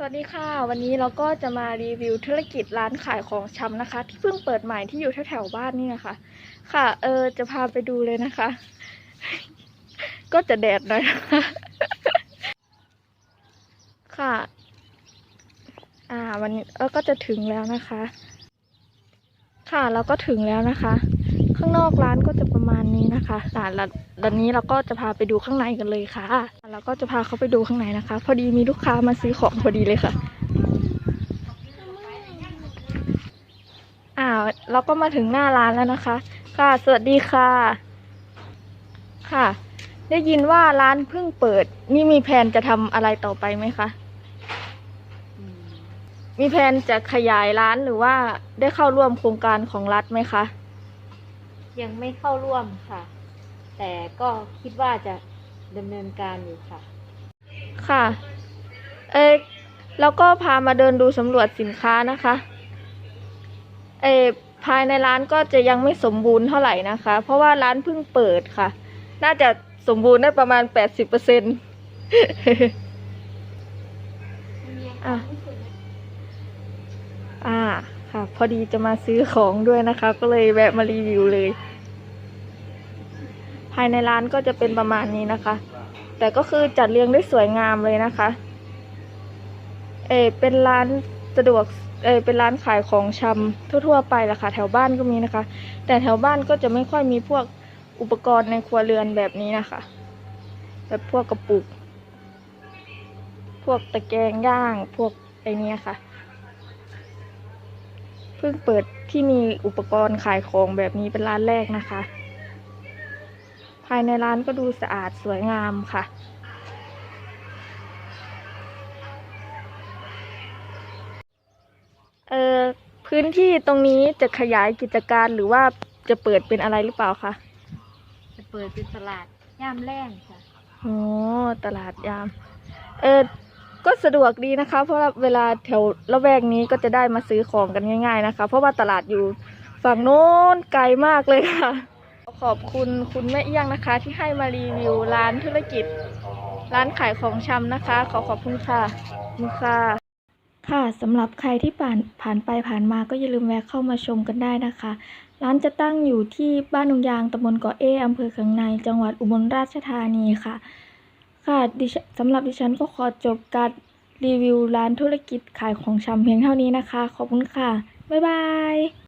สวัสดีค่ะ วันนี้เราก็จะมารีวิวธุรกิจร้านขายของชำนะคะ ที่เพิ่งเปิดใหม่ที่อยู่แถวๆบ้านนี่นะคะ ค่ะ เออจะพาไปดูเลยนะคะ ก็จะแดดหน่อยคะค่ะ อ่า วันนี้เราก็จะถึงแล้วนะคะ ค่ะเราก็ถึงแล้วนะคะ ข้างนอกร้านก็จะประมาณนี้นะคะอ่าแล้วแล้วนี้เราก็จะพาไปดูข้างในกันเลยค่ะเราก็จะพาเขาไปดูข้างในนะคะ พอดีมีลูกค้ามาซื้อของพอดีเลยค่ะอ่าเราก็มาถึงหน้าร้านแล้วนะคะ ค่ะสวัสดีค่ะ ค่ะ ได้ยินว่าร้านเพิ่งเปิด นี่มีแผนจะทำอะไรต่อไปไหมคะมีแผนจะขยายร้านหรือว่าได้เข้าร่วมโครงการของรัฐไหมคะ ยังไม่เข้าร่วมค่ะ แต่ก็คิดว่าจะดำเนินการอยู่ค่ะ ค่ะ เอกแล้วก็พามาเดินดูสำรวจสินค้านะคะ เออภายในร้านก็จะยังไม่สมบูรณ์เท่าไหร่นะคะ เพราะว่าร้านเพิ่งเปิดค่ะ น่าจะสมบูรณ์ได้ประมาณแปดสิบเปอร์เซ็นต์อะอ่า ค่ะ พอดีจะมาซื้อของด้วยนะคะ ก็เลยแวะมารีวิวเลยภายในร้านก็จะเป็นประมาณนี้นะคะ แต่ก็คือจัดเรียงได้สวยงามเลยนะคะ เออเป็นร้านสะดวกเออเป็นร้านขายของชำทั่ว ๆ ไปละค่ะ แถวบ้านก็มีนะคะ แต่แถวบ้านก็จะไม่ค่อยมีพวกอุปกรณ์ในครัวเรือนแบบนี้นะคะ แบบพวกกระปุก พวกตะแกรงย่าง พวกไอเนี้ยค่ะ เพิ่งเปิดที่มีอุปกรณ์ขายของแบบนี้เป็นร้านแรกนะคะ ภายในร้านก็ดูสะอาดสวยงามค่ะ เอ่อพื้นที่ตรงนี้จะขยายกิจการหรือว่าจะเปิดเป็นอะไรหรือเปล่าคะ จะเปิดเป็นตลาดย่ามแรงค่ะอ๋อตลาดยาม เออ ก็สะดวกดีนะคะ เพราะว่าเวลาแถวละแวกนี้ก็จะได้มาซื้อของกันง่าย ๆ นะคะ เพราะว่าตลาดอยู่ฝั่งโน้นไกลมากเลยค่ะ ขอบคุณคุณแม่เอี้ยงนะคะ ที่ให้มารีวิวร้านธุรกิจ ร้านขายของชำนะคะ ขอขอบคุณค่ะขอบคุณค่ะค่ะสำหรับใครที่ผ่านผ่านไปผ่านมาก็อย่าลืมแวะเข้ามาชมกันได้นะคะ ร้านจะตั้งอยู่ที่บ้านดงยางตำบลเกาะเออำเภอเขืองใน จังหวัดอุบลราชธานีค่ะ ค่ะสำหรับดิฉันก็ขอจบการรีวิวร้านธุรกิจขายของชำเพียงเท่านี้นะคะ ขอบคุณค่ะ บ๊ายบาย